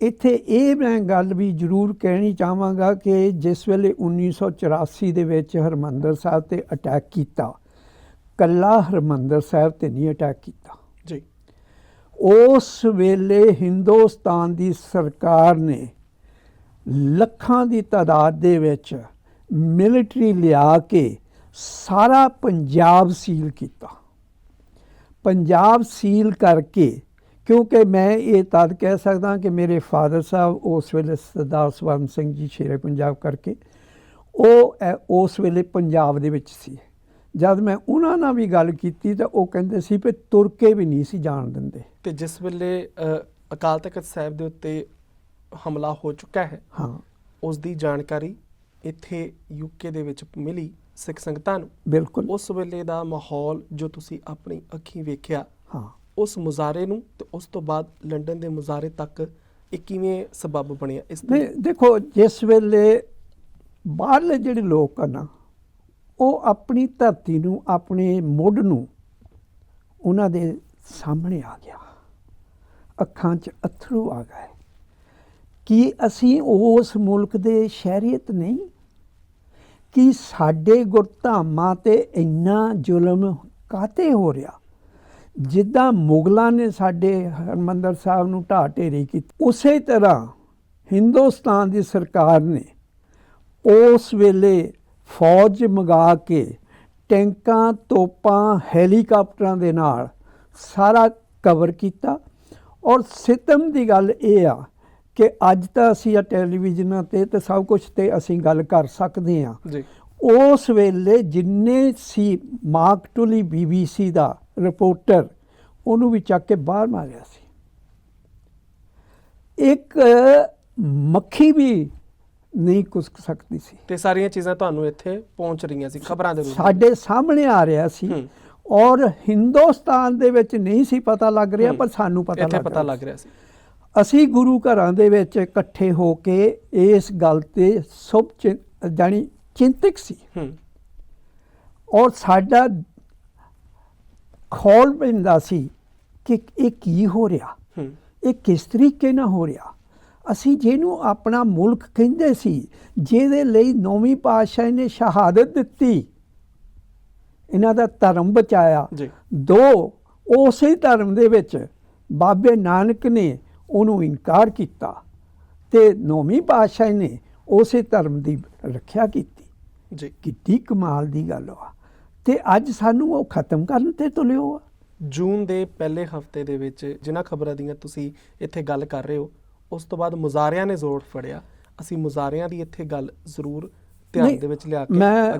ਇੱਥੇ ਇਹ ਮੈਂ ਗੱਲ ਵੀ ਜ਼ਰੂਰ ਕਹਿਣੀ ਚਾਹਾਂਗਾ ਕਿ ਜਿਸ ਵੇਲੇ 1984 ਦੇ ਵਿੱਚ ਹਰਮੰਦਰ ਸਾਹਿਬ ਤੇ ਅਟੈਕ ਕੀਤਾ ਕੱਲਾ ਹਰਮੰਦਰ ਸਾਹਿਬ ਤੇ ਨਹੀਂ ਅਟੈਕ ਕੀਤਾ। ਜੀ। ਉਸ ਵੇਲੇ ਹਿੰਦੁਸਤਾਨ ਦੀ ਸਰਕਾਰ ਨੇ ਲੱਖਾਂ ਦੀ ਤਾਦਾਦ ਦੇ ਵਿੱਚ ਮਿਲਟਰੀ ਲਿਆ ਕੇ ਸਾਰਾ ਪੰਜਾਬ ਸੀਲ ਕੀਤਾ। ਪੰਜਾਬ ਸੀਲ ਕਰਕੇ ਕਿਉਂਕਿ ਮੈਂ ਇਹ ਤਦ ਕਹਿ ਸਕਦਾ ਕਿ ਮੇਰੇ ਫਾਦਰ ਸਾਹਿਬ ਉਸ ਵੇਲੇ ਸਰਦਾਰ ਸਵਰਨ ਸਿੰਘ ਜੀ ਸ਼ੇਰੇ ਪੰਜਾਬ ਕਰਕੇ ਉਹ ਉਸ ਵੇਲੇ ਪੰਜਾਬ ਦੇ ਵਿੱਚ ਸੀ। ਜਦ ਮੈਂ ਉਹਨਾਂ ਨਾਲ ਵੀ ਗੱਲ ਕੀਤੀ ਤਾਂ ਉਹ ਕਹਿੰਦੇ ਸੀ ਕਿ ਤੁਰ ਕੇ ਵੀ ਨਹੀਂ ਸੀ ਜਾਣ ਦਿੰਦੇ। ਤੇ ਜਿਸ ਵੇਲੇ ਅਕਾਲ ਤਖਤ ਸਾਹਿਬ ਦੇ ਉੱਤੇ ਹਮਲਾ ਹੋ ਚੁੱਕਾ ਹੈ ਹਾਂ। ਉਸ ਦੀ ਜਾਣਕਾਰੀ ਇੱਥੇ ਯੂਕੇ ਦੇ ਵਿੱਚ ਮਿਲੀ ਸਿੱਖ ਸੰਗਤਾਂ ਨੂੰ। ਬਿਲਕੁਲ। ਉਸ ਵੇਲੇ ਦਾ ਮਾਹੌਲ ਜੋ ਤੁਸੀਂ ਆਪਣੀ ਅੱਖੀਂ ਵੇਖਿਆ ਹਾਂ। ਉਸ ਮੁਜ਼ਾਰੇ ਨੂੰ ਤੇ ਉਸ ਤੋਂ ਬਾਅਦ ਲੰਡਨ ਦੇ ਮੁਜ਼ਾਰੇ ਤੱਕ ਇਹ ਕਿਵੇਂ ਸਬਬ ਬਣਿਆ ਇਸ ਦੇ ਦੇਖੋ, ਜਿਸ ਵੇਲੇ ਬਾਹਰਲੇ ਜਿਹੜੇ ਲੋਕ ਆ ਨਾ, ਉਹ ਆਪਣੀ ਧਰਤੀ ਨੂੰ, ਆਪਣੇ ਮੁੱਢ ਨੂੰ ਉਹਨਾਂ ਦੇ ਸਾਹਮਣੇ ਆ ਗਿਆ। ਅੱਖਾਂ 'ਚ ਅਥਰੂ ਆ ਗਏ। ਕਿ ਅਸੀਂ ਉਸ ਮੁਲਕ ਦੇ ਸ਼ਹਿਰੀਅਤ ਨਹੀਂ? ਕਿ ਸਾਡੇ ਗੁਰਧਾਮਾਂ ਤੇ ਇੰਨਾ ਜ਼ੁਲਮ ਕਾਤੇ ਹੋ ਰਿਹਾ? ਜਿੱਦਾਂ ਮੁਗਲਾਂ ਨੇ ਸਾਡੇ ਹਰਮੰਦਰ ਸਾਹਿਬ ਨੂੰ ਢਾਹ ਢੇਰੀ ਕੀਤੀ, ਉਸੇ ਤਰ੍ਹਾਂ ਹਿੰਦੁਸਤਾਨ ਦੀ ਸਰਕਾਰ ਨੇ ਉਸ ਵੇਲੇ ਫੌਜ ਮੰਗਾ ਕੇ ਟੈਂਕਾਂ, ਤੋਪਾਂ, ਹੈਲੀਕਾਪਟਰਾਂ ਦੇ ਨਾਲ ਸਾਰਾ ਕਵਰ ਕੀਤਾ। ਔਰ ਸਿਤਮ ਦੀ ਗੱਲ ਇਹ ਆ ਕਿ ਅੱਜ ਤਾਂ ਅਸੀਂ ਆ ਟੈਲੀਵਿਜ਼ਨਾਂ ਤੇ ਤੇ ਸਭ ਕੁਝ ਤੇ ਅਸੀਂ ਗੱਲ ਕਰ ਸਕਦੇ ਹਾਂ। ਜੀ। ਉਸ ਵੇਲੇ ਜਿੰਨੇ ਸੀ ਮਾਰਕ ਟੁਲੀ ਬੀਬੀਸੀ ਦਾ ਰਿਪੋਰਟਰ ਉਹਨੂੰ ਵੀ ਚੱਕ ਕੇ ਬਾਹਰ ਮਾਰਿਆ ਸੀ ਇੱਕ ਮੱਖੀ ਵੀ ਨਹੀਂ ਕੁਸਕ ਸਕਦੀ ਸੀ ਤੇ ਸਾਰੀਆਂ ਚੀਜ਼ਾਂ ਤੁਹਾਨੂੰ ਇੱਥੇ ਪਹੁੰਚ ਰਹੀਆਂ ਸੀ ਖਬਰਾਂ ਦੇ ਰੂਪ। ਸਾਡੇ ਸਾਹਮਣੇ ਆ ਰਿਹਾ ਸੀ। ਔਰ ਹਿੰਦੁਸਤਾਨ ਦੇ ਵਿੱਚ ਨਹੀਂ ਸੀ ਪਤਾ ਲੱਗ ਰਿਹਾ। ਪਰ ਸਾਨੂੰ ਪਤਾ ਲੱਗ ਪਤਾ ਰਿਹਾ ਲੱਗ ਰਿਹਾ ਸੀ ਅਸੀਂ ਗੁਰੂ ਘਰਾਂ ਦੇ ਵਿੱਚ ਇਕੱਠੇ ਹੋ ਕੇ ਇਸ ਗੱਲ ਤੇ ਸਭ ਜਾਨੀ ਚਿੰਤਕ ਸੀ। ਹੂੰ। ਔਰ ਸਾਡਾ ਖੌਲ ਪੈਂਦਾ ਸੀ ਕਿ ਇਹ ਕੀ ਹੋ ਰਿਹਾ। ਹੂੰ। ਇਹ ਕਿਸ ਤਰੀਕੇ ਨਾਲ ਹੋ ਰਿਹਾ। ਅਸੀਂ ਜਿਹਨੂੰ ਆਪਣਾ ਮੁਲਕ ਕਹਿੰਦੇ ਸੀ ਜਿਹਦੇ ਲਈ ਨੌਵੀਂ ਪਾਤਸ਼ਾਹ ਨੇ ਸ਼ਹਾਦਤ ਦਿੱਤੀ ਇਹਨਾਂ ਦਾ ਧਰਮ ਬਚਾਇਆ। ਦੋ ਉਸੇ ਧਰਮ ਦੇ ਵਿੱਚ ਬਾਬੇ ਨਾਨਕ ਨੇ ਉਹਨੂੰ ਇਨਕਾਰ ਕੀਤਾ ਤੇ ਨੌਵੀਂ ਪਾਤਸ਼ਾਹ ਨੇ ਉਸੇ ਧਰਮ ਦੀ ਰੱਖਿਆ ਕੀਤੀ। ਜੀ। ਕਿੱਡੀ ਕਮਾਲ ਦੀ ਗੱਲ ਆ। ਤੇ ਅੱਜ ਸਾਨੂੰ ਉਹ ਖਤਮ ਕਰਨ ਤੇ ਤੁਲਿਓ ਆ। ਜੂਨ ਦੇ ਪਹਿਲੇ ਹਫ਼ਤੇ ਦੇ ਵਿੱਚ ਜਿਨ੍ਹਾਂ ਖਬਰਾਂ ਦੀਆਂ ਤੁਸੀਂ ਇੱਥੇ ਗੱਲ ਕਰ ਰਹੇ ਹੋ ਉਸ ਤੋਂ ਬਾਅਦ ਮੁਜ਼ਾਰਿਆਂ ਨੇ ਜ਼ੋਰ ਫੜਿਆ। ਅਸੀਂ ਮੁਜ਼ਾਰਿਆਂ ਦੀ ਇੱਥੇ ਗੱਲ ਜ਼ਰੂਰ ਧਿਆਨ ਦੇ ਵਿੱਚ ਲਿਆ ਕੇ ਮੈਂ